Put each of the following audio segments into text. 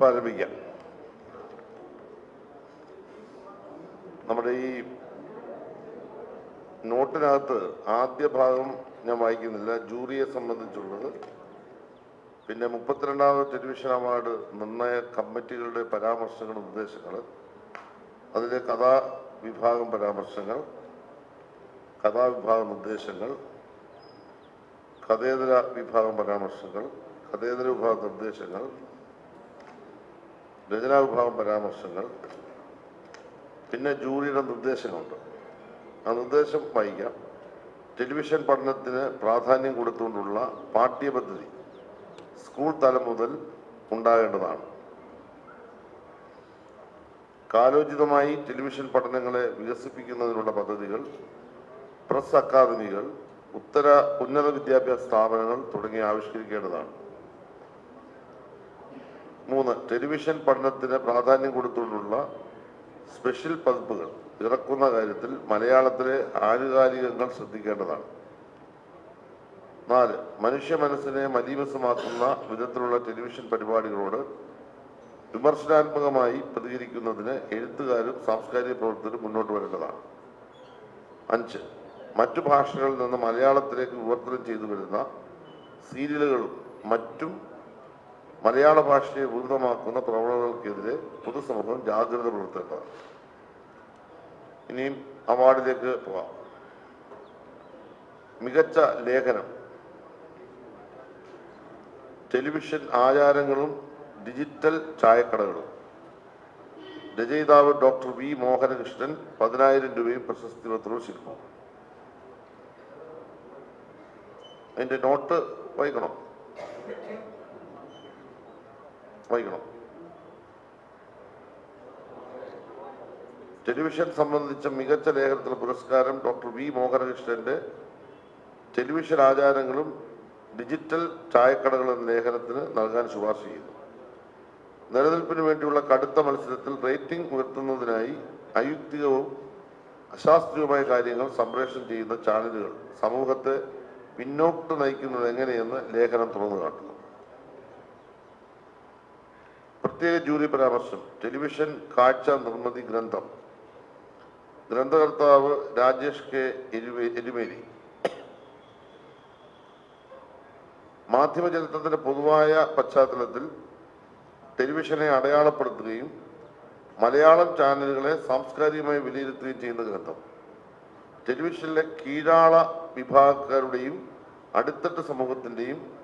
ഇപ്പം ആരംഭിക്കാം നമ്മുടെ ഈ നോട്ടിനകത്ത് ആദ്യ ഭാഗം ഞാൻ വായിക്കുന്നില്ല. ജൂറിയെ സംബന്ധിച്ചുള്ളത്. പിന്നെ മുപ്പത്തിരണ്ടാമത് ടെലിവിഷൻ അവാർഡ് നിർണയ കമ്മിറ്റികളുടെ പരാമർശങ്ങൾ നിർദ്ദേശങ്ങൾ. അതിലെ കഥാ വിഭാഗം പരാമർശങ്ങൾ കഥാവിഭാഗം നിർദ്ദേശങ്ങൾ കഥേതര വിഭാഗം പരാമർശങ്ങൾ കഥേതര വിഭാഗം നിർദ്ദേശങ്ങൾ രചനാ വിഭാഗം പരാമർശങ്ങൾ പിന്നെ ജൂറിയുടെ നിർദ്ദേശങ്ങളുണ്ട്. ആ നിർദ്ദേശം വായിക്കാം. ടെലിവിഷൻ പഠനത്തിന് പ്രാധാന്യം കൊടുത്തുകൊണ്ടുള്ള പാഠ്യപദ്ധതി സ്കൂൾ തലം മുതൽ ഉണ്ടാകേണ്ടതാണ്. കാലോചിതമായി ടെലിവിഷൻ പഠനങ്ങളെ വികസിപ്പിക്കുന്നതിനുള്ള പദ്ധതികൾ പ്രസ് അക്കാദമികൾ ഉത്തര ഉന്നത വിദ്യാഭ്യാസ സ്ഥാപനങ്ങൾ തുടങ്ങി ആവിഷ്കരിക്കേണ്ടതാണ്. മൂന്ന് ടെലിവിഷൻ പഠനത്തിന് പ്രാധാന്യം കൊടുത്തുകൊണ്ടുള്ള സ്പെഷ്യൽ പതിപ്പുകൾ ഇറക്കുന്ന കാര്യത്തിൽ മലയാളത്തിലെ ആനുകാലികങ്ങൾ ശ്രദ്ധിക്കേണ്ടതാണ്. നാല് മനുഷ്യ മനസ്സിനെ മലീമസമാക്കുന്ന വിധത്തിലുള്ള ടെലിവിഷൻ പരിപാടികളോട് വിമർശനാത്മകമായി പ്രതികരിക്കുന്നതിന് എഴുത്തുകാരും സാംസ്കാരിക പ്രവർത്തകരും മുന്നോട്ട് വരേണ്ടതാണ്. അഞ്ച് മറ്റു ഭാഷകളിൽ നിന്ന് മലയാളത്തിലേക്ക് വിവർത്തനം ചെയ്തു വരുന്ന സീരിയലുകളും മറ്റും മലയാള ഭാഷയെ വികൃതമാക്കുന്ന പ്രവണതകൾക്കെതിരെ പൊതുസമൂഹം ജാഗ്രത പുലർത്തേണ്ടതാണ്. ഇനിയും അവാർഡിലേക്ക് പോകാം മികച്ച ലേഖനം. ടെലിവിഷൻ ആചാരങ്ങളും ഡിജിറ്റൽ ചായക്കടകളും. രചയിതാവ് ഡോക്ടർ വി മോഹനകൃഷ്ണൻ പതിനായിരം രൂപയും പ്രശസ്തി പത്രവും ശില്പം. അതിന്റെ നോട്ട് വായിക്കണം? വായിക്കണം ടെലിവിഷൻ സംബന്ധിച്ച മികച്ച ലേഖനത്തിലെ പുരസ്കാരം ഡോക്ടർ വി മോഹനകൃഷ്ണന്റെ ടെലിവിഷൻ ആചാരങ്ങളും ഡിജിറ്റൽ ചായക്കടകൾ എന്ന ലേഖനത്തിന് നൽകാൻ ശുപാർശ ചെയ്യുന്നു നിലനിൽപ്പിന് വേണ്ടിയുള്ള കടുത്ത മത്സരത്തിൽ റേറ്റിംഗ് ഉയർത്തുന്നതിനായി അയുക്തികവും അശാസ്ത്രീയവുമായ കാര്യങ്ങൾ സംപ്രേഷണം ചെയ്യുന്ന ചാനലുകൾ സമൂഹത്തെ പിന്നോട്ട് നയിക്കുന്നത് എങ്ങനെയെന്ന് ലേഖനം തുറന്നു കാട്ടുന്നു. പ്രത്യേക ജൂറി പരാമർശം. ടെലിവിഷൻ കാഴ്ച നിർമ്മിതി ഗ്രന്ഥം. ഗ്രന്ഥകർത്താവ് രാജേഷ് കെ. എരുമേരി എരുമേലി. മാധ്യമ ചരിത്രത്തിന്റെ പൊതുവായ പശ്ചാത്തലത്തിൽ ടെലിവിഷനെ അടയാളപ്പെടുത്തുകയും മലയാളം ചാനലുകളെ സാംസ്കാരികമായി വിലയിരുത്തുകയും ചെയ്യുന്ന ഗ്രന്ഥം. ടെലിവിഷനിലെ കീഴാള വിഭാഗക്കാരുടെയും അടിത്തട്ട് സമൂഹത്തിന്റെയും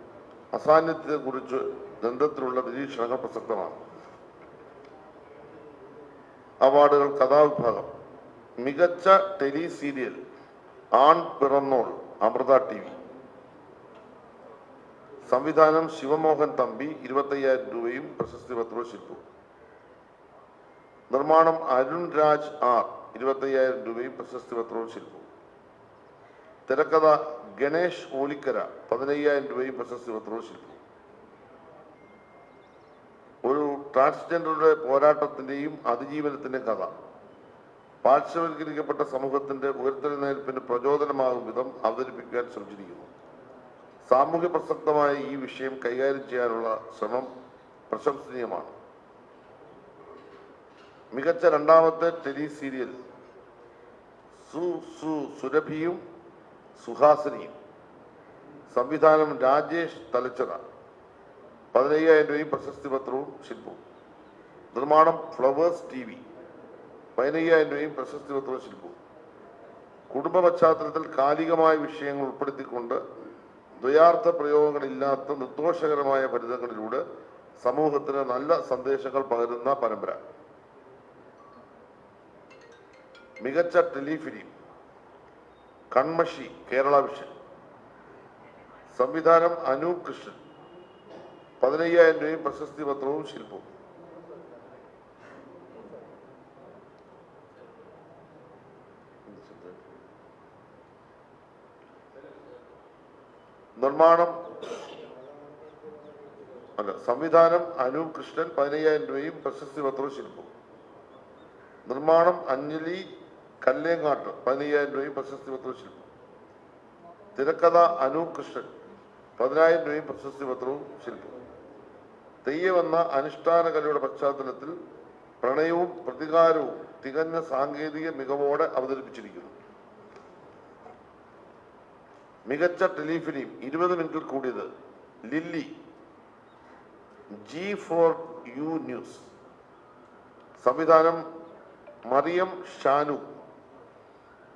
അസാന്നിധ്യത്തെക്കുറിച്ച് ഗ്രന്ഥത്തിലുള്ള നിരീക്ഷണങ്ങൾ പ്രസക്തമാണ്. അവാർഡുകൾ കഥാവിഭാഗം. മികച്ച ടെലി സീരിയൽ ആൺ പിറന്നോൾ അമൃത ടി വി. സംവിധാനം ശിവമോഹൻ തമ്പി ഇരുപത്തയ്യായിരം രൂപയും പ്രശസ്തി പത്രവും ശില്പവും. നിർമ്മാണം അരുൺ രാജ് ആർ ഇരുപത്തയ്യായിരം രൂപയും പ്രശസ്തി പത്രവും ശില്പവും. തിരക്കഥ ഗണേഷ് ഓലിക്കര പതിനയ്യായിരം രൂപയും പ്രശസ്തി പത്രവും ശില്പവും. ഒരു ട്രാൻസ്ജെൻഡറുടെ പോരാട്ടത്തിന്റെയും അതിജീവനത്തിന്റെയും കഥ. പാർശ്വവൽക്കരിക്കപ്പെട്ട സമൂഹത്തിന്റെ ഉയർത്തെഴുന്നേൽപ്പിന് പ്രചോദനമാകും വിധം അവതരിപ്പിക്കാൻ ശ്രമിച്ചിരിക്കുന്നു. സാമൂഹ്യ പ്രസക്തമായ ഈ വിഷയം കൈകാര്യം ചെയ്യാനുള്ള ശ്രമം പ്രശംസനീയമാണ്. മികച്ച രണ്ടാമത്തെ ടെലി സീരിയൽ സു സു സുരഭിയും സുഹാസിനിയും സംവിധാനം രാജേഷ് തലച്ചറ പതിനയ്യായിരം രൂപയും പ്രശസ്തി പത്രവും ശില്പവും. നിർമ്മാണം ഫ്ലവേഴ്സ് ടി വി പതിനയ്യായിരം രൂപയും പ്രശസ്തി പത്രവും ശില്പവും. കുടുംബ പശ്ചാത്തലത്തിൽ കാലികമായ വിഷയങ്ങൾ ഉൾപ്പെടുത്തിക്കൊണ്ട് ദ്വയാർത്ഥ പ്രയോഗങ്ങളില്ലാത്ത നിർദോഷകരമായ ഫലിതങ്ങളിലൂടെ സമൂഹത്തിന് നല്ല സന്ദേശങ്ങൾ പകരുന്ന പരമ്പര. മികച്ച ടെലിഫിലിം. കൺമഷി കേരള വിഷൻ സംവിധാനം അനൂപ് കൃഷ്ണൻ. പതിനയ്യായിരം രൂപയും പ്രശസ്തി പത്രവും ശില്പവും. നിർമ്മാണം. അല്ല സംവിധാനം അനൂപ് കൃഷ്ണൻ പതിനയ്യായിരം രൂപയും പ്രശസ്തി പത്രവും ശില്പവും. നിർമ്മാണം അഞ്ജലി കല്ലേങ്ങാട്ട് പതിനയ്യായിരം രൂപയും പ്രശസ്തി പത്രവും ശില്പം. തിരക്കഥ അനൂപ് കൃഷ്ണൻ പതിനായിരം രൂപയും പ്രശസ്തി പത്രവും ശില്പവും തെയ്യമെന്ന അനുഷ്ഠാന കലയുടെ പശ്ചാത്തലത്തിൽ പ്രണയവും പ്രതികാരവും തികഞ്ഞ സാങ്കേതിക മികവോടെ അവതരിപ്പിച്ചിരിക്കുന്നു. മികച്ച ടെലിഫിലിം ഇരുപത് മിനിറ്റിൽ കൂടിയത് Lilly G for U news സംവിധാനം മറിയം ഷാനു.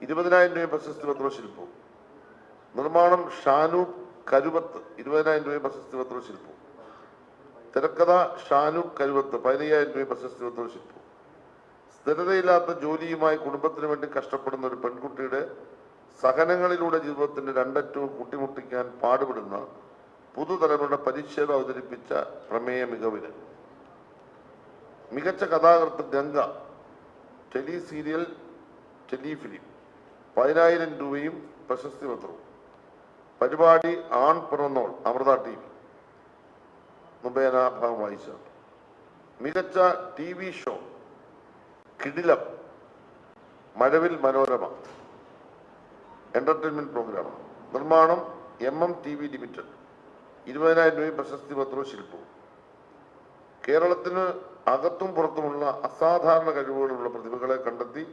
ഇരുപതിനായിരം രൂപ പ്രശസ്തി പത്ര ശില്പവും നിർമ്മാണം ഷാനു കരുവത്ത് ഇരുപതിനായിരം രൂപ പ്രശസ്തി പത്ര ശില്പവും തിരക്കഥ ഷാനു കരുവത്ത് പതിനയ്യായിരം രൂപ പ്രശസ്തി പത്ര ശില്പവും സ്ഥിരതയില്ലാത്ത ജോലിയുമായി കുടുംബത്തിന് വേണ്ടി കഷ്ടപ്പെടുന്ന ഒരു പെൺകുട്ടിയുടെ സഹനങ്ങളിലൂടെ ജീവിതത്തിന്റെ രണ്ടറ്റവും കൂട്ടിമുട്ടിക്കാൻ പാടുപെടുന്ന പുതുതലമുറയുടെ പരിച്ഛേദം അവതരിപ്പിച്ച പ്രമേയ മികവിന്. മികച്ച കഥാകൃത്ത് ഗംഗ ടെലി സീരിയൽ ടെലിഫിലിം പതിനായിരം രൂപയും പ്രശസ്തി പത്രവും. പരിപാടി ആൺ പിറന്നോൾ അമൃത ടി വി. മുബേന ഭാഗം വായിച്ച മികച്ച ടി വി ഷോ കിടിലം മഴവിൽ മനോരമ എന്റർടൈൻമെന്റ് പ്രോഗ്രാം നിർമ്മാണം M M T V limited ഇരുപതിനായിരം രൂപയും പ്രശസ്തി പത്രവും ശില്പവും. കേരളത്തിന് അകത്തും പുറത്തുമുള്ള അസാധാരണ കഴിവുകളുള്ള പ്രതിഭകളെ കണ്ടെത്തി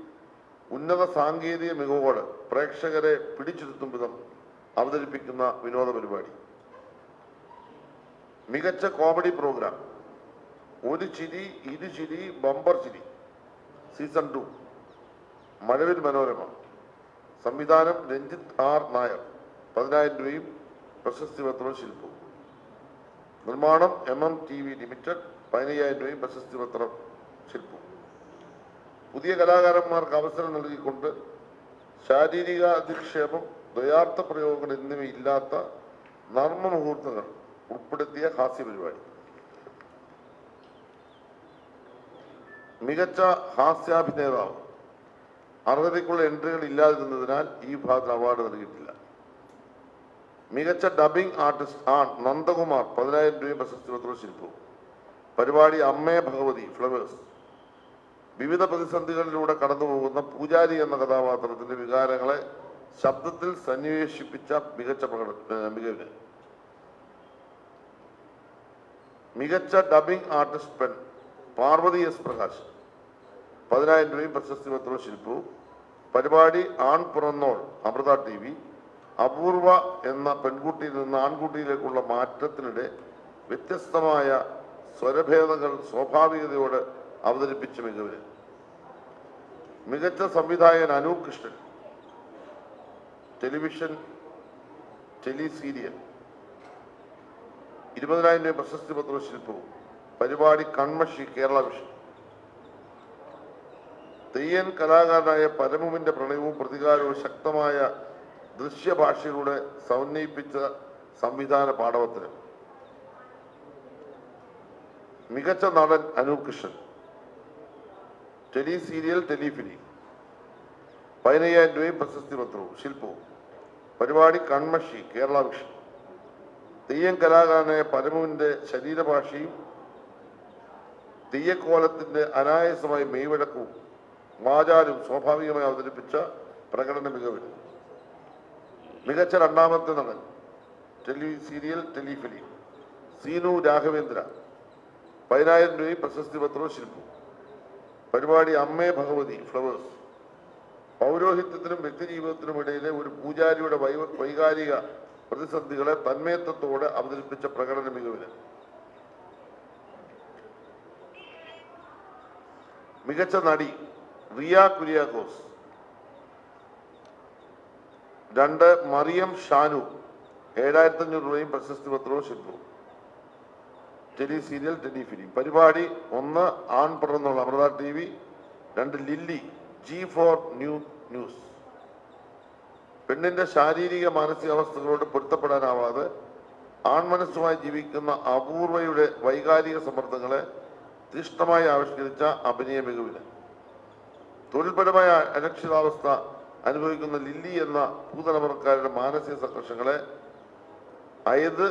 ഉന്നത സാങ്കേതിക മികവോടെ പ്രേക്ഷകരെ പിടിച്ചിരുത്തും വിധം അവതരിപ്പിക്കുന്ന വിനോദ പരിപാടി മികച്ച കോമഡി പ്രോഗ്രാം. ഒരു ചിരി ഇരു ചിരി ബമ്പർ ചിരി. Season two. മഴവിൽ മനോരമ. സംവിധാനം രഞ്ജിത്ത് ആർ നായർ. പതിനായിരം രൂപയും പ്രശസ്തി പത്രവും ശില്പവും. നിർമ്മാണം M M T V limited. പതിനയ്യായിരം രൂപയും പ്രശസ്തി പത്രം ശില്പവും. പുതിയ കലാകാരന്മാർക്ക് അവസരം നൽകിക്കൊണ്ട് ശാരീരിക അധിക്ഷേപം ദ്വയാർത്ഥ പ്രയോഗങ്ങൾ എന്നിവയില്ലാത്ത നർമ്മ മുഹൂർത്തങ്ങൾ ഉൾപ്പെടുത്തിയ ഹാസ്യ പരിപാടി. മികച്ച ഹാസ്യാഭിനേതാവ്. അർഹതയ്ക്കുള്ള എൻട്രികൾ ഇല്ലാതിരുന്നതിനാൽ ഈ ഭാഗത്തിന് അവാർഡ് നൽകിയിട്ടില്ല. മികച്ച ഡബിംഗ് ആർട്ടിസ്റ്റ് ആ നന്ദകുമാർ പതിനായിരം രൂപയും പ്രശസ്തി പത്രവും ശില്പവും പരിപാടി അമ്മേ ഭഗവതി ഫ്ലവേഴ്സ്. വിവിധ പ്രതിസന്ധികളിലൂടെ കടന്നുപോകുന്ന പൂജാരി എന്ന കഥാപാത്രത്തിന്റെ വികാരങ്ങളെ ശബ്ദത്തിൽ സന്നിവേശിപ്പിച്ച മികച്ച പ്രകട ഏഹ് മികവിന് മികച്ച ഡബിംഗ് ആർട്ടിസ്റ്റ് പെൺ പാർവതി എസ് പ്രകാശ്. പതിനായിരം രൂപയും പ്രശസ്തി പത്രവും ശില്പവും പരിപാടി ആൺ പിറന്നോൾ അമൃത ടി വി. അപൂർവ എന്ന പെൺകുട്ടിയിൽ നിന്ന് ആൺകുട്ടിയിലേക്കുള്ള മാറ്റത്തിനിടെ വ്യത്യസ്തമായ സ്വരഭേദങ്ങൾ സ്വാഭാവികതയോടെ അവതരിപ്പിച്ച മികവിന് മികച്ച സംവിധായകൻ Anoop Krishnan. Television tele serial ഇരുപതിനായിരം രൂപ പ്രശസ്തി പത്ര ശില്പവും. പരിപാടി കൺമഷി കേരള വിഷൻ തെയ്യൻ കലാകാരനായ പരമുവിന്റെ പ്രണയവും പ്രതികാരവും ശക്തമായ ദൃശ്യഭാഷയിലൂടെ സമന്വയിപ്പിച്ച സംവിധാന പാഠവത്തിന് മികച്ച നടൻ Anoop Krishnan. Tele serial telefilm പതിനയ്യായിരം രൂപയും പ്രശസ്തി പത്രവും. ശില്പവും. പരിപാടി കൺമഷി കേരള വിഷൻ തെയ്യം കലാകാരനായ പരമുവിന്റെ ശരീരഭാഷയും തെയ്യക്കോലത്തിന്റെ അനായാസമായ മെയ്വഴക്കവും വാചാലും സ്വാഭാവികമായി അവതരിപ്പിച്ച പ്രകടന മികവിന്. മികച്ച രണ്ടാമത്തെ നടൻ. Tele serial telefilm Seenu Raghavendra. പതിനായിരം രൂപയും പ്രശസ്തി പത്രവും ശില്പവും. പരിപാടി അമ്മേ ഭഗവതി ഫ്ലവേഴ്സ് പൗരോഹിത്യത്തിനും വ്യക്തിജീവിതത്തിനും ഇടയിലെ ഒരു പൂജാരിയുടെ വൈകാരിക പ്രതിസന്ധികളെ തന്മയത്വത്തോടെ അവതരിപ്പിച്ച പ്രകടന മികവിന്. മികച്ച നടി റിയ കുര്യാക്കോസ്. രണ്ട് മറിയം ഷാനു ഏഴായിരത്തി അഞ്ഞൂറ് രൂപയും പ്രശസ്തി പത്രവും ശില്പവും. ടെലി സീരിയൽ ടെലിഫിലിം പരിപാടി ഒന്ന് ആൺ പിറന്നുള്ള അമൃത ടി വി രണ്ട് Lilly G for new news. പെണ്ണിന്റെ ശാരീരിക മാനസിക മാനസികാവസ്ഥകളോട് പൊരുത്തപ്പെടാനാവാതെ ആൺമനസ്സുമായി ജീവിക്കുന്ന അപൂർവയുടെ വൈകാരിക സമ്മർദ്ദങ്ങളെ തീഷ്ണമായി ആവിഷ്കരിച്ച അഭിനയ മികവിന്. തൊഴിൽപരമായ അരക്ഷിതാവസ്ഥ അനുഭവിക്കുന്ന ലില്ലി എന്ന പുതുതലമുറക്കാരുടെ മാനസിക സംഘർഷങ്ങളെ അയത്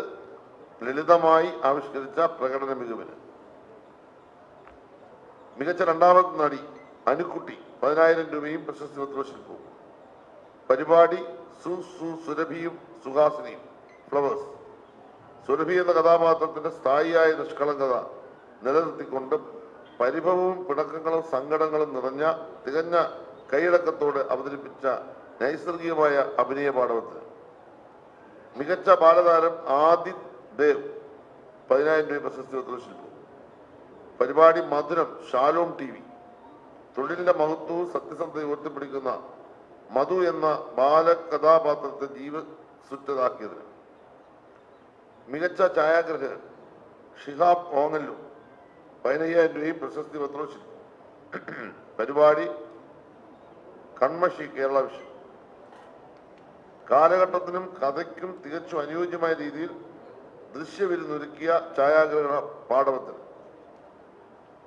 ലളിതമായി ആവിഷ്കരിച്ച പ്രകടന മികവിന്. മികച്ച രണ്ടാമത്തെ നടി അനുക്കുട്ടി പതിനായിരം രൂപയും പ്രശസ്തി പത്ര ശില്പവും പരിപാടി സു സുരഭിയും സുഹാസിനിയും ഫ്ലവേഴ്സ്. സുരഭി എന്ന കഥാപാത്രത്തിന്റെ സ്ഥായിയായ നിഷ്കളങ്കത നിലനിർത്തിക്കൊണ്ട് പരിഭവവും പിണക്കങ്ങളും സങ്കടങ്ങളും നിറഞ്ഞ തികഞ്ഞ കൈയടക്കത്തോട് അവതരിപ്പിച്ച നൈസർഗികമായ അഭിനയ പാഠവത്തിന് മികച്ച ബാലതാരം ആദിത് ദേവ് പതിനായിരം രൂപ പ്രശസ്തി പത്ര ശില്പം. പരിപാടി മധുരം ഷാലോം ടി വി. തൊഴിലിന്റെ മഹത്വവും സത്യസന്ധത ഉയർത്തിപ്പിടിക്കുന്ന മധു എന്ന ബാലകഥാപാത്രത്തെ ജീവസുറ്റതാക്കിയതിന് മികച്ച ഛായാഗ്രഹകൻ ഷിഹാബ് ഓങ്ങല്ലു പതിനയ്യായിരം രൂപയും പ്രശസ്തി പത്രവും ശില്പം. പരിപാടി കൺമഷി കേരള വിഷയം. കാലഘട്ടത്തിനും കഥയ്ക്കും തികച്ചും അനുയോജ്യമായ രീതിയിൽ ദൃശ്യവിരുന്നൊരുക്കിയ ഛായാഗ്രഹണ പാഠവത്തിൽ.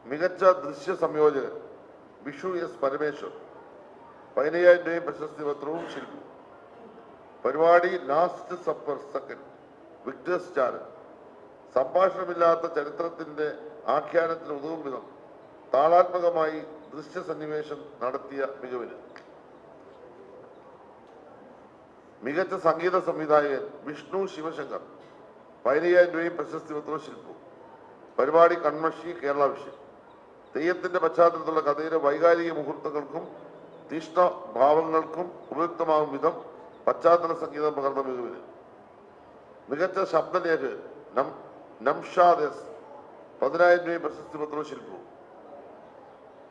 മികച്ച ദൃശ്യ സംയോജകൻ വിഷു എസ് പരമേശ്വർ. പതിനയ്യായിരം രൂപയും പ്രശസ്തി പത്രവും ശില്പി. പരിപാടി last supper second Victers channel. സംഭാഷണമില്ലാത്ത ചരിത്രത്തിന്റെ ആഖ്യാനത്തിന് ഉതകും വിധം താളാത്മകമായി ദൃശ്യ സന്നിവേശം നടത്തിയ മികവിന്. മികച്ച സംഗീത സംവിധായകൻ വിഷ്ണു ശിവശങ്കർ. പതിനയ്യായിരം രൂപയും പ്രശസ്തി പത്രവും ശില്പവും. പരിപാടി കൺമഷി കേരള വിഷയം. തെയ്യത്തിന്റെ പശ്ചാത്തലത്തിലുള്ള കഥയിലെ വൈകാരിക മുഹൂർത്തങ്ങൾക്കും തീഷ്ണ ഭാവങ്ങൾക്കും ഉപയുക്തമാകും വിധം പശ്ചാത്തല സംഗീതം പകർന്ന മികവിന്. മികച്ച ശബ്ദലേഖ നംഷാദസ് പതിനായിരം രൂപയും പ്രശസ്തി പത്രവും ശില്പവും.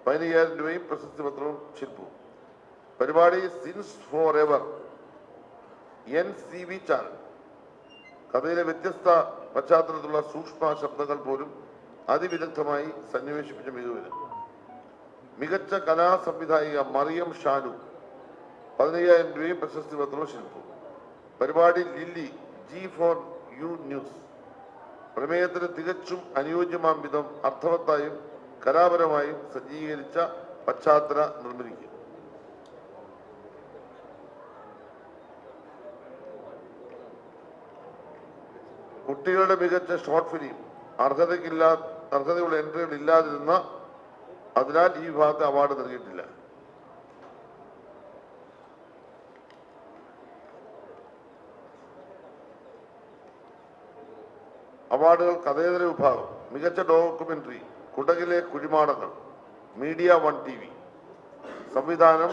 പതിനയ്യായിരം രൂപയും പ്രശസ്തി പത്രവും ശില്പവും. പരിപാടി since for ever N C V channel കഥയിലെ വ്യത്യസ്ത പശ്ചാത്തലത്തിലുള്ള സൂക്ഷ്മ ശബ്ദങ്ങൾ പോലും അതിവിദഗ്ധമായി സന്നിവേശിപ്പിച്ച മികവിന് മികച്ച കലാ സംവിധായിക മറിയം ഷാനു പതിനയ്യായിരം രൂപയും പ്രശസ്തി പത്രവും ശില്പവും. പരിപാടി Lilly G for U news. പ്രമേയത്തിന് തികച്ചും അനുയോജ്യമാം വിധം അർത്ഥവത്തായും കലാപരമായും സജ്ജീകരിച്ച പശ്ചാത്തല നിർമ്മിതിക്ക്. കുട്ടികളുടെ മികച്ച ഷോർട്ട് ഫിലിം അർഹതയ്ക്കില്ലാ അർഹതയുള്ള എൻട്രികൾ ഇല്ലാതിരുന്ന അതിനാൽ ഈ വിഭാഗത്തെ അവാർഡ് നൽകിയിട്ടില്ല. അവാർഡുകൾ കഥേതര വിഭാഗം മികച്ച ഡോക്യുമെന്ററി കുടകിലെ കുഴിമാടങ്ങൾ മീഡിയ വൺ ടി വി സംവിധാനം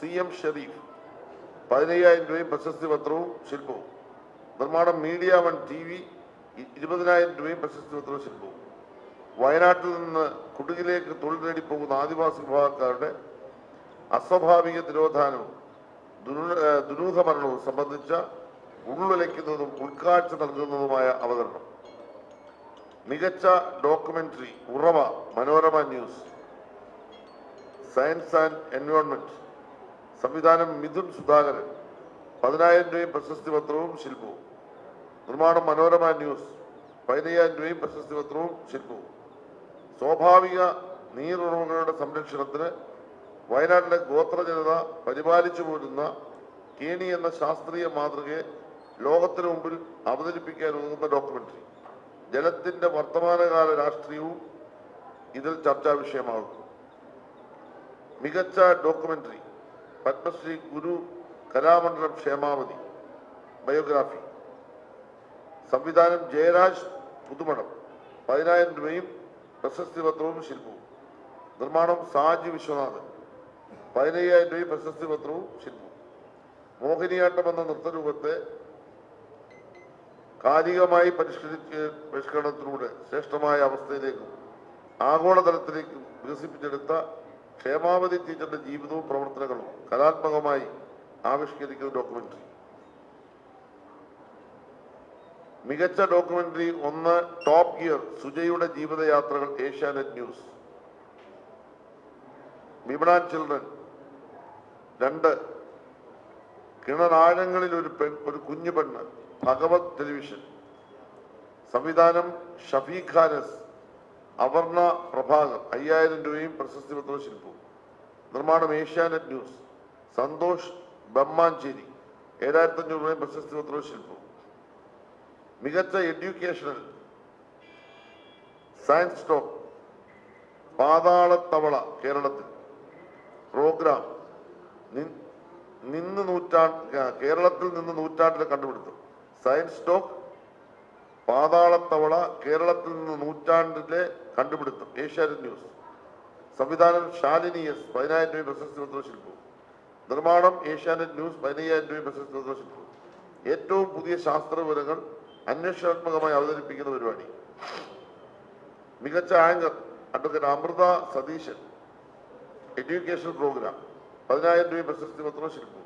സി എം ഷെരീഫ് പതിനയ്യായിരം രൂപയും പ്രശസ്തി പത്രവും ശില്പവും. നിർമ്മാണം മീഡിയ വൺ ടി വി ഇരുപതിനായിരം രൂപയും പ്രശസ്തി പത്ര ശില്പവും വയനാട്ടിൽ നിന്ന് കുടുകിലേക്ക് തൊഴിൽ നേടി പോകുന്ന ആദിവാസി വിഭാഗക്കാരുടെ അസ്വാഭാവിക തിരോധാനവും ദുരൂ- ദുരൂഹ മരണവും സംബന്ധിച്ച ഉള്ളുലയ്ക്കുന്നതും ഉൾക്കാഴ്ച നൽകുന്നതുമായ അവതരണം. മികച്ച ഡോക്യുമെന്ററി ഉറവ Manorama news science and environment സംവിധാനം മിഥുൻ സുധാകരൻ. പതിനായിരം രൂപയും പ്രശസ്തി പത്രവും ശില്പവും നിർമ്മാണം മനോരമ ന്യൂസ്. പതിനയ്യായിരം രൂപയും പ്രശസ്തി പത്രവും ശില്പവും. സ്വാഭാവിക നീരുറവുകളുടെ സംരക്ഷണത്തിന് വയനാട്ടിലെ ഗോത്ര ജനത പരിപാലിച്ചു പോരുന്ന കേണി എന്ന ശാസ്ത്രീയ മാതൃകയെ ലോകത്തിന് മുമ്പിൽ അവതരിപ്പിക്കാൻ ഡോക്യുമെന്ററി. ജലത്തിന്റെ വർത്തമാനകാല രാഷ്ട്രീയവും ഇതിൽ ചർച്ചാ വിഷയമാകും മികച്ച ഡോക്യുമെന്ററി. പത്മശ്രീ ഗുരു കലാമണ്ഡലം ക്ഷേമാവതി. ബയോഗ്രാഫി. സംവിധാനം ജയരാജ് പുതുമണം പതിനായിരം രൂപയും പ്രശസ്തി പത്രവും ശില്പവും. നിർമ്മാണം സാജി വിശ്വനാഥൻ. പതിനയ്യായിരം രൂപയും പ്രശസ്തി പത്രവും ശില്പവും. മോഹിനിയാട്ടം എന്ന നൃത്തരൂപത്തെ കാലികമായി പരിഷ്കരിച്ച് പരിഷ്കരണത്തിലൂടെ ശ്രേഷ്ഠമായ അവസ്ഥയിലേക്കും ആഗോളതലത്തിലേക്കും വികസിപ്പിച്ചെടുത്ത ക്ഷേമാവതി ടീച്ചറുടെ ജീവിതവും പ്രവർത്തനങ്ങളും കലാത്മകമായി ആവിഷ്കരിക്കുന്ന ഡോക്യുമെന്ററി മികച്ച ഡോക്യുമെന്ററി ഒന്ന് ടോപ്പ് ഗിയർ സുജയുടെ ജീവിതയാത്രകൾ Asianet news. Women and children. രണ്ട് കിണറാഴങ്ങളിൽ ഒരു പെൺ ഒരു കുഞ്ഞു പെണ്ണ് ഭഗവത് ടെലിവിഷൻ. സംവിധാനം ഷഫീഖ് ഖാനസ് അവർണ പ്രഭാകർ അയ്യായിരം രൂപയും പ്രശസ്തി പത്ര ശില്പവും. നിർമ്മാണം ഏഷ്യാനെറ്റ് ന്യൂസ്. സന്തോഷ് ബമ്മാഞ്ചേരി ഏഴായിരത്തഞ്ഞൂറ് രൂപയും പ്രശസ്തി പത്ര ശില്പവും. മികച്ച എഡ്യൂക്കേഷണൽ സയൻസ് സ്റ്റോക്ക് പാതാളത്തവള കേരളത്തിൽ പ്രോഗ്രാം നിന്ന് നൂറ്റാണ്ട് കേരളത്തിൽ നിന്ന് നൂറ്റാണ്ടിലെ കണ്ടുപിടുത്തം. സയൻസ് സ്റ്റോക്ക് പാതാളത്തവള കേരളത്തിൽ നിന്ന് നൂറ്റാണ്ടിലെ കണ്ടുപിടുത്തം. ഏഷ്യാനെറ്റ് ന്യൂസ്. സംവിധാനം ശാലിനി എസ് പതിനായിരം രൂപ പ്രശസ്തി പത്ര ശില്പവും നിർമ്മാണം ഏഷ്യാനെറ്റ് ന്യൂസ് പതിനയ്യായിരം രൂപ പ്രശസ്തി പത്ര ശില്പവും ഏറ്റവും പുതിയ ശാസ്ത്ര വിവരങ്ങൾ അന്വേഷണാത്മകമായി അവതരിപ്പിക്കുന്ന പരിപാടി. മികച്ച anchor advocate Amrita Satheesan. Education program. പതിനായിരം രൂപ പ്രശസ്തി പത്രം ശില്പം.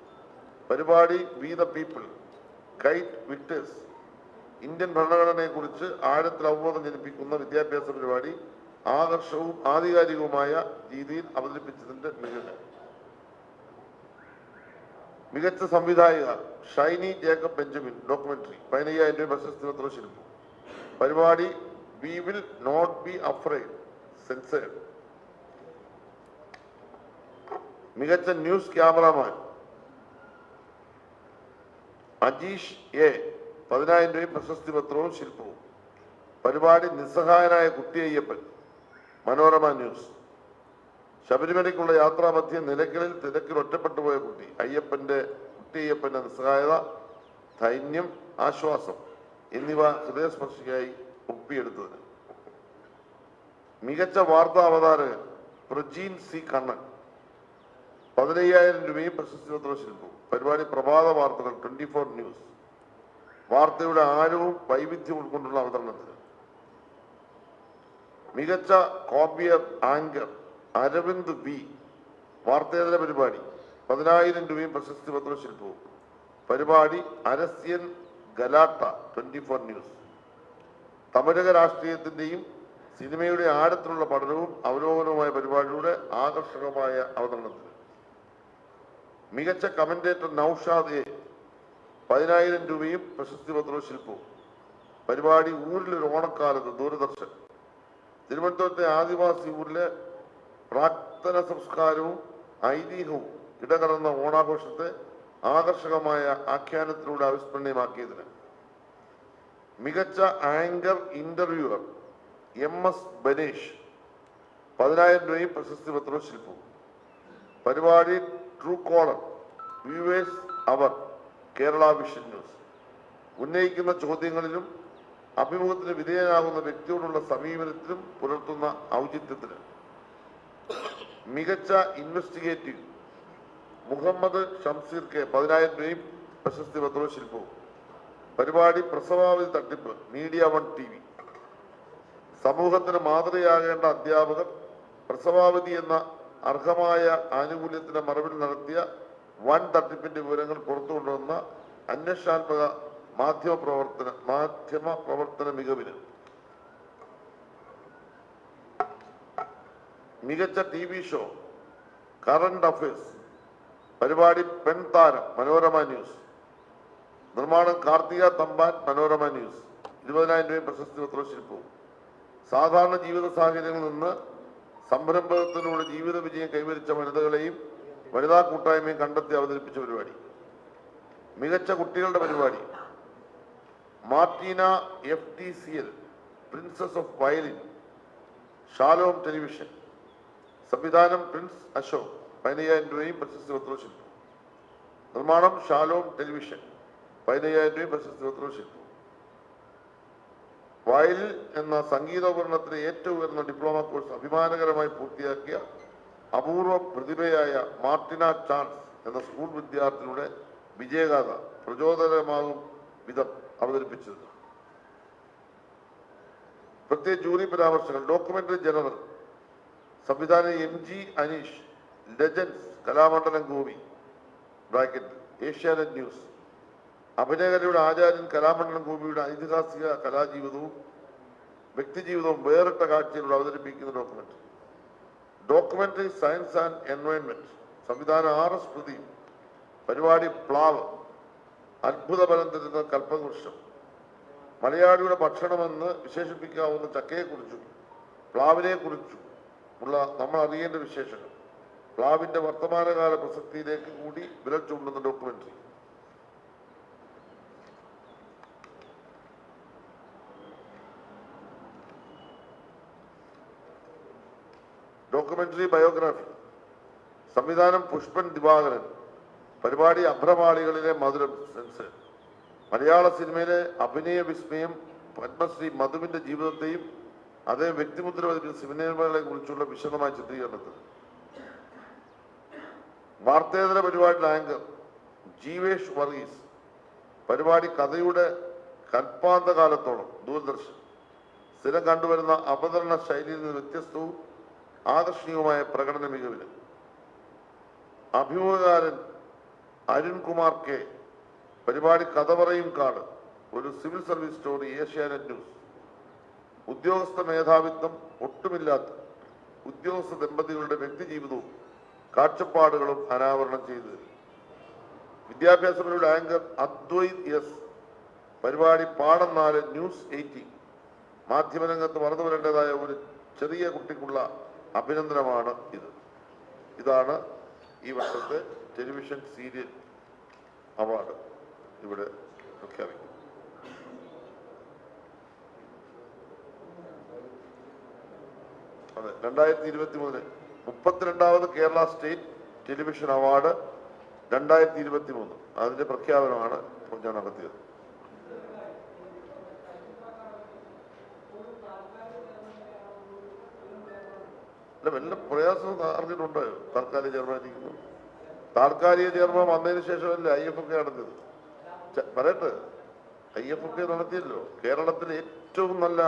പരിപാടി we the people. KITE Victers. Indian ഭരണഘടനയെക്കുറിച്ച് ആഴത്തിൽ അവബോധം ജനിപ്പിക്കുന്ന വിദ്യാഭ്യാസ പരിപാടി ആകർഷവും ആധികാരികവുമായ രീതിയിൽ അവതരിപ്പിച്ചതിന്റെ മികവ്. മികച്ച സംവിധായിക ഷൈനി ജേക്കബ് ബെഞ്ചമിൻ ഡോക്യുമെന്ററി പതിനയ്യായിരം രൂപ പ്രശസ്തി പത്ര ശില്പം. പരിപാടി we will not be afraid sunshade. മികച്ച ന്യൂസ് ക്യാമറാമാൻ അജീഷ് എ പതിനായിരം രൂപയും പ്രശസ്തി പത്രവും ശില്പവും. പരിപാടി നിസ്സഹായനായ കുട്ടി അയ്യപ്പൻ. മനോരമ ന്യൂസ്. ശബരിമലയ്ക്കുള്ള യാത്രാമധ്യം നിലയ്ക്കലിൽ തിരക്കിൽ ഒറ്റപ്പെട്ടു പോയ കുട്ടി. അയ്യപ്പന്റെ കുട്ടി അയ്യപ്പന്റെ നിസ്സഹായത ധൈന്യം ആശ്വാസം എന്നിവ ഹൃദയസ്പർശിയായി ഒപ്പിയെടുത്തതിന്. മികച്ച വാർത്താ അവതാരകൻ പ്രജീൻ സി കണ്ണൻ. പതിനയ്യായിരം രൂപയും പ്രശസ്തി പത്ര ശില്പവും. പരിപാടി പ്രഭാത വാർത്തകൾ ട്വന്റി ഫോർ ന്യൂസ്. വാർത്തയുടെ ആഴവും വൈവിധ്യവും ഉൾക്കൊണ്ടുള്ള അവതരണത്തിന്. മികച്ച കോപ്പിയർ ആങ്കർ അരവിന്ദ് ബി വാർത്തേതര പരിപാടി. പതിനായിരം രൂപയും പ്രശസ്തി പത്ര ശില്പവും. പരിപാടി അരസ്യൻ ഗലാട്ട ട്വന്റി ഫോർ ന്യൂസ്. തമിഴക രാഷ്ട്രീയത്തിന്റെയും സിനിമയുടെ ആഴത്തിലുള്ള പഠനവും അവലോകനവുമായ പരിപാടിയുടെ ആകർഷകമായ അവതരണത്തിന്. മികച്ച കമന്റേറ്റർ നൌഷാദ് എ. പതിനായിരം രൂപയും പ്രശസ്തി പത്രവും ശില്പവും. പരിപാടി ഊരിലൊരു ഓണക്കാലത്ത് ദൂരദർശൻ. തിരുവനന്തപുരത്തെ ആദിവാസി ഊരിലെ പ്രാക്തന സംസ്കാരവും ഐതിഹ്യവും ഇടകലർന്ന ഓണാഘോഷത്തെ ആകർഷകമായ ആഖ്യാനത്തിലൂടെ അവിസ്മരണീയമാക്കിയതിന് മികച്ച anchor interviewer M S Banesh പതിനായിരം രൂപയും പ്രശസ്തി പത്രവും ശില്പവും. പരിപാടി ട്രൂ കോളർ വ്യൂവേഴ്സ് അവർ കേരള വിഷൻ ന്യൂസ്. ഉന്നയിക്കുന്ന ചോദ്യങ്ങളിലും അഭിമുഖത്തിന് വിധേയനാകുന്ന വ്യക്തിയോടുള്ള സമീപനത്തിലും പുലർത്തുന്ന ഔചിത്യത്തിന് മികച്ച ഇൻവെസ്റ്റിഗേറ്റീവ് മുഹമ്മദ് ഷംസീർ കെ പതിനായിരം രൂപയും പ്രശസ്തി പത്രവും ശില്പവും. പരിപാടി പ്രസവാവധി തട്ടിപ്പ് മീഡിയ വൺ ടി വി. സമൂഹത്തിന് മാതൃകയാകേണ്ട അധ്യാപകർ പ്രസവാവധി എന്ന അർഹമായ ആനുകൂല്യത്തിന്റെ മറവിൽ നടത്തിയ വൻ തട്ടിപ്പിന്റെ വിവരങ്ങൾ പുറത്തു കൊണ്ടുവന്ന അന്വേഷണാത്മക മാധ്യമ പ്രവർത്തന മാധ്യമ പ്രവർത്തന മികവിന് മികച്ച T V show current affairs പരിപാടി പെൺ താരം മനോരമ ന്യൂസ് നിർമ്മാണം കാർത്തിക തമ്പാൻ മനോരമ ന്യൂസ് ഇരുപതിനായിരം രൂപ പ്രശസ്തി പത്ര ശില്പവും. സാധാരണ ജീവിത സാഹചര്യങ്ങളിൽ നിന്ന് സംരംഭകത്തിലൂടെ ജീവിത വിജയം കൈവരിച്ച വനിതകളെയും വനിതാ കൂട്ടായ്മയും കണ്ടെത്തി അവതരിപ്പിച്ച പരിപാടി. മികച്ച കുട്ടികളുടെ പരിപാടി. Martina F T C L princess of violin Shalom television സംവിധാനം പ്രിൻസ് അശോക് പതിനയ്യായിരം രൂപയും പ്രശസ്തി പത്രവും നിർമ്മാണം ഷാലോം ടെലിവിഷൻ പതിനയ്യായിരം രൂപയും പ്രശസ്തി പത്രവും ശില്പം. വയലിൽ എന്ന സംഗീതോപകരണത്തിലെ ഏറ്റവും ഉയർന്ന ഡിപ്ലോമ കോഴ്സ് അഭിമാനകരമായി പൂർത്തിയാക്കിയ അപൂർവ പ്രതിഭയായ മാർട്ടിന ചാൾസ് എന്ന സ്കൂൾ വിദ്യാർത്ഥിയുടെ വിജയഗാഥ പ്രചോദനമാകും വിധം അവതരിപ്പിച്ചത് പ്രത്യേക ജൂറി പരാമർശങ്ങൾ ഡോക്യുമെന്ററി ജനറൽ സംവിധാനം M G Aneesh legends Kalamandalam Gopi bracket Asianet news. അഭിനയകലയുടെ ആചാര്യൻ കലാമണ്ഡലം ഗോപിയുടെ ഐതിഹാസിക കലാജീവിതവും വ്യക്തിജീവിതവും വേറിട്ട കാഴ്ചയിലൂടെ അവതരിപ്പിക്കുന്ന document documentary science and environment സംവിധാനം ആറ് എസ് പരിപാടി പ്ലാവ്. അത്ഭുത ഫലം തരുന്ന കൽപ്പവൃക്ഷം. മലയാളിയുടെ ഭക്ഷണമെന്ന് വിശേഷിപ്പിക്കാവുന്ന ചക്കയെക്കുറിച്ചും പ്ലാവിനെക്കുറിച്ചും ഉള്ള നമ്മൾ അറിയേണ്ട വിശേഷങ്ങൾ. പ്ലാവിന്റെ വർത്തമാനകാല പ്രസക്തിയിലേക്ക് കൂടി വിരൽ ചൂണ്ടുന്ന ഡോക്യുമെന്ററി ഡോക്യുമെന്ററി ബയോഗ്രാഫി സംവിധാനം പുഷ്പൻ ദിവാകരൻ. പരിപാടി അഭ്രമാളികളിലെ മധുരം മലയാള സിനിമയിലെ അഭിനയ വിസ്മയം പത്മശ്രീ മധുവിന്റെ ജീവിതത്തെയും അതേ വ്യക്തിമുദ്ര പതിപ്പിച്ച സിനിമകളെ കുറിച്ചുള്ള വിശദമായ ചിത്രീകരണത്തിൽ. വാർത്തേതര പരിപാടിയുടെ ആങ്കർ ജീവേഷ് വർഗീസ്. പരിപാടി കഥയുടെ കൽപ്പാന്ത കാലത്തോളം ദൂരദർശൻ. സ്ഥിരം കണ്ടുവരുന്ന അവതരണ ശൈലിയിൽ നിന്ന് വ്യത്യസ്തവും ആകർഷണീയവുമായ പ്രകടന മികവിന് അഭിമുഖകാരൻ അരുൺകുമാർ കെ. പരിപാടി കഥ പറയും കാട്. ഒരു civil service story Asianet news. ഉദ്യോഗസ്ഥ മേധാവിത്വം ഒട്ടുമില്ലാത്ത ഉദ്യോഗസ്ഥ ദമ്പതികളുടെ വ്യക്തിജീവിതവും കാഴ്ചപ്പാടുകളും അനാവരണം ചെയ്തു വിദ്യാഭ്യാസ വിദ്യാഭ്യാസങ്ങളുടെ ആങ്കർ അദ്വൈത് എസ്. പരിപാടി പാഠം നാല് ന്യൂസ് എയ്റ്റീൻ മാധ്യമരംഗത്ത് വളർന്നു വരേണ്ടതായ ഒരു ചെറിയ കുട്ടിക്കുള്ള അഭിനന്ദനമാണ് ഇത്. ഇതാണ് ഈ വർഷത്തെ ടെലിവിഷൻ സീരിയൽ അവാർഡ് ഇവിടെ പ്രഖ്യാപിക്കുന്നത്. അതെ രണ്ടായിരത്തി ഇരുപത്തി മൂന്ന് മുപ്പത്തിരണ്ടാമത് കേരള സ്റ്റേറ്റ് ടെലിവിഷൻ അവാർഡ് രണ്ടായിരത്തി ഇരുപത്തി മൂന്ന് അതിന്റെ പ്രഖ്യാപനമാണ് ഞാൻ നടത്തിയത്. അല്ല വല്ല പ്രയാസം അറിഞ്ഞിട്ടുണ്ട് താൽക്കാലിക ചെയർമാൻ താൽക്കാലിക ചെയർമാൻ വന്നതിന് ശേഷമല്ലേ ഐ എഫ് ഒക്കെ നടത്തിയത് പറയട്ടെ. ഐ എഫ് ഒക്കെ നടത്തിയല്ലോ. കേരളത്തിലെ ഏറ്റവും നല്ല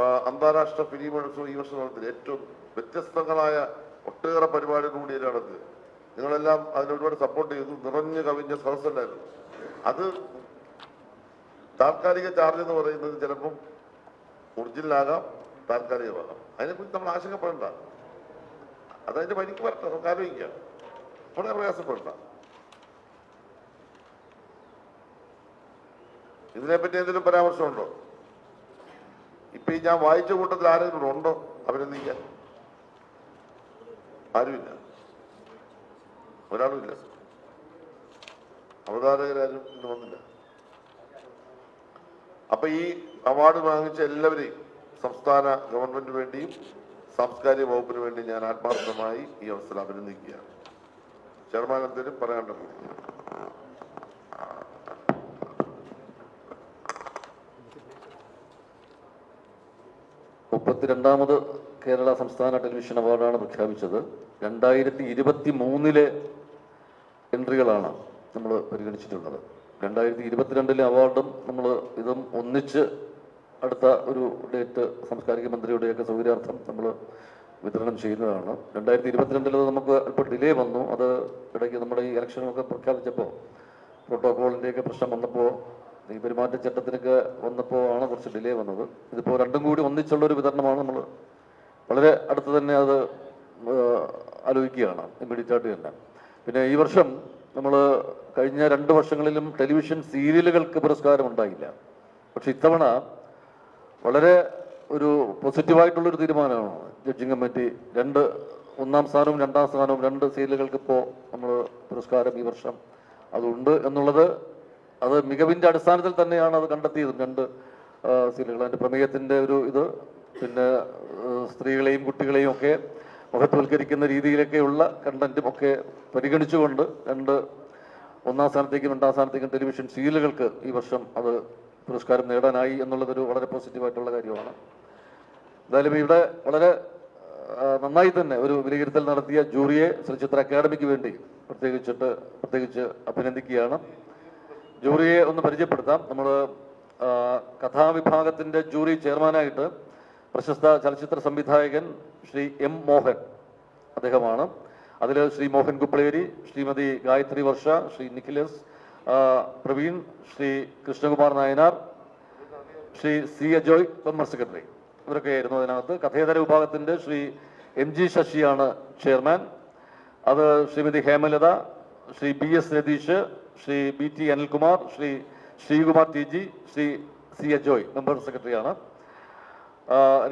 അന്താരാഷ്ട്ര ഫിലിം മഹോത്സവം ഈ വർഷം നടത്തിയത് ഏറ്റവും വ്യത്യസ്തങ്ങളായ ഒട്ടേറെ പരിപാടികൾ കൂടിയാണ് നടത്തിയത് നിങ്ങളെല്ലാം അതിന് ഒരുപാട് സപ്പോർട്ട് ചെയ്തു. നിറഞ്ഞു കവിഞ്ഞ സദസ്സുണ്ടായിരുന്നു അത് താൽക്കാലിക ചാർജ് എന്ന് പറയുന്നത് ചിലപ്പം ഒറിജിനലാകാം താൽക്കാലികമാകാം. അതിനെക്കുറിച്ച് നമ്മൾ ആശങ്കപ്പെടേണ്ട. അതതിന്റെ വരിക്ക് വരട്ടെ നമുക്ക് ആലോചിക്കാം. വളരെ പ്രയാസപ്പെടണ്ട. ഇതിനെപ്പറ്റി എന്തെങ്കിലും പരാമർശമുണ്ടോ? ഇപ്പൊ ഈ ഞാൻ വായിച്ച കൂട്ടത്തിൽ ആരെങ്കിലും ഉണ്ടോ? അഭിനന്ദിക്കാൻ ആരുമില്ല. ഒരാളുമില്ല. അവതാരകരാരും ഇന്ന് വന്നില്ല. അപ്പൊ ഈ അവാർഡ് വാങ്ങിച്ച എല്ലാവരെയും സംസ്ഥാന ഗവൺമെന്റിന് വേണ്ടിയും സാംസ്കാരിക വകുപ്പിന് വേണ്ടി ഞാൻ ആത്മാർത്ഥമായി ഈ അവസരം അഭിനന്ദിക്കുകയാണ്. ചെയർമാൻ എന്തെങ്കിലും മുപ്പത്തിരണ്ടാമത് കേരള സംസ്ഥാന ടെലിവിഷൻ അവാർഡാണ് പ്രഖ്യാപിച്ചത്. രണ്ടായിരത്തി ഇരുപത്തി മൂന്നിലെ എൻട്രികളാണ് നമ്മൾ പരിഗണിച്ചിട്ടുള്ളത്. രണ്ടായിരത്തി ഇരുപത്തിരണ്ടിലെ അവാർഡും നമ്മൾ ഇതും ഒന്നിച്ച് അടുത്ത ഒരു ഡേറ്റ് സാംസ്കാരിക മന്ത്രിയുടെയൊക്കെ സൗകര്യാർത്ഥം നമ്മൾ വിതരണം ചെയ്യുന്നതാണ്. രണ്ടായിരത്തി ഇരുപത്തിരണ്ടിൽ നമുക്ക് അല്പം ഡിലേ വന്നു. അത് ഇടയ്ക്ക് നമ്മുടെ ഈ ഇലക്ഷനൊക്കെ പ്രഖ്യാപിച്ചപ്പോൾ പ്രോട്ടോകോളിന്റെയൊക്കെ പ്രശ്നം വന്നപ്പോൾ ഈ പെരുമാറ്റച്ചട്ടത്തിനൊക്കെ വന്നപ്പോൾ ആണ് കുറച്ച് ഡിലേ വന്നത്. ഇതിപ്പോൾ രണ്ടും കൂടി ഒന്നിച്ചുള്ള ഒരു വിതരണമാണ് നമ്മൾ വളരെ അടുത്ത് തന്നെ അത് ആലോചിക്കുകയാണ് ഇമ്മീഡിയറ്റ് ആയിട്ട് തന്നെ. പിന്നെ ഈ വർഷം നമ്മൾ കഴിഞ്ഞ രണ്ട് വർഷങ്ങളിലും ടെലിവിഷൻ സീരിയലുകൾക്ക് പുരസ്കാരം ഉണ്ടായില്ല പക്ഷെ ഇത്തവണ വളരെ ഒരു പോസിറ്റീവായിട്ടുള്ളൊരു തീരുമാനമാണ്. ജഡ്ജിങ് കമ്മിറ്റി രണ്ട് ഒന്നാം സ്ഥാനവും രണ്ടാം സ്ഥാനവും രണ്ട് സീരിയലുകൾക്ക് ഇപ്പോൾ നമ്മൾ പുരസ്കാരം ഈ വർഷം അതുണ്ട് എന്നുള്ളത് അത് മികവിന്റെ അടിസ്ഥാനത്തിൽ തന്നെയാണ് അത് കണ്ടെത്തിയത് രണ്ട് സീലുകൾ അതിന്റെ പ്രമേയത്തിന്റെ ഒരു ഇത് പിന്നെ സ്ത്രീകളെയും കുട്ടികളെയും ഒക്കെ മഹത്വവൽക്കരിക്കുന്ന രീതിയിലൊക്കെയുള്ള കണ്ടന്റും ഒക്കെ പരിഗണിച്ചുകൊണ്ട് രണ്ട് ഒന്നാം സ്ഥാനത്തേക്കും രണ്ടാം സ്ഥാനത്തേക്കും ടെലിവിഷൻ സീരിയലുകൾക്ക് ഈ വർഷം അത് പുരസ്കാരം നേടാനായി എന്നുള്ളതൊരു വളരെ പോസിറ്റീവായിട്ടുള്ള കാര്യമാണ്. എന്തായാലും ഇവിടെ വളരെ നന്നായി തന്നെ ഒരു വിലയിരുത്തൽ നടത്തിയ ജൂറിയെ ചലച്ചിത്ര അക്കാദമിക്ക് വേണ്ടി പ്രത്യേകിച്ചിട്ട് പ്രത്യേകിച്ച് അഭിനന്ദിക്കുകയാണ്. ജൂറിയെ ഒന്ന് പരിചയപ്പെടുത്താം. നമ്മൾ കഥാവിഭാഗത്തിന്റെ ജൂറി ചെയർമാനായിട്ട് പ്രശസ്ത ചലച്ചിത്ര സംവിധായകൻ ശ്രീ എം മോഹൻ അദ്ദേഹമാണ്. അതിൽ Shri Mohan Kuppaleri Shrimati Gayathri Varsha Shri Nikhilas Praveen Shri Krishnakumar Nayanar Shri C Ajoy member secretary. ഇവരൊക്കെ ആയിരുന്നു അതിനകത്ത്. കഥേതര വിഭാഗത്തിന്റെ ശ്രീ എം ജി ശശിയാണ് ചെയർമാൻ. അത് Shrimati Hemalatha Shri B S Ratheesh Shri B T Anilkumar Shri Sreekumar T G Shri C A Joy member സെക്രട്ടറിയാണ്.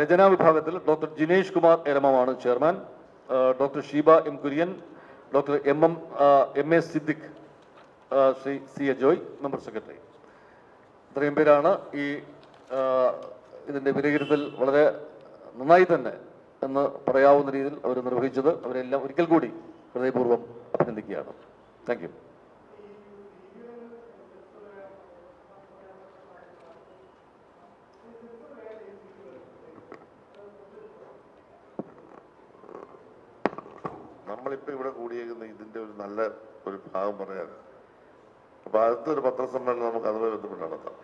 രചനാ വിഭാഗത്തിൽ doctor Jinesh Kumar എരമമാണ് chairman. Doctor Sheeba M Kurian doctor M M M A Siddique Shri C A Joy member secretary. ഇത്രയും പേരാണ് ഈ ഇതിന്റെ വിലയിരുത്തൽ വളരെ നന്നായി തന്നെ എന്ന് പറയാവുന്ന രീതിയിൽ അവർ നിർവഹിച്ചത്. അവരെല്ലാം ഒരിക്കൽ കൂടി ഹൃദയപൂർവം അഭിനന്ദിക്കുകയാണ്. താങ്ക് യു നമ്മളിപ്പോൾ കൂടിയേക്കുന്ന ഇതിന്റെ ഒരു നല്ല ഒരു ഭാഗം പറയാനാണ്. അപ്പൊ അടുത്തൊരു പത്രസമ്മേളനം നമുക്ക് അതുമായി ബന്ധപ്പെട്ട് നടത്താം.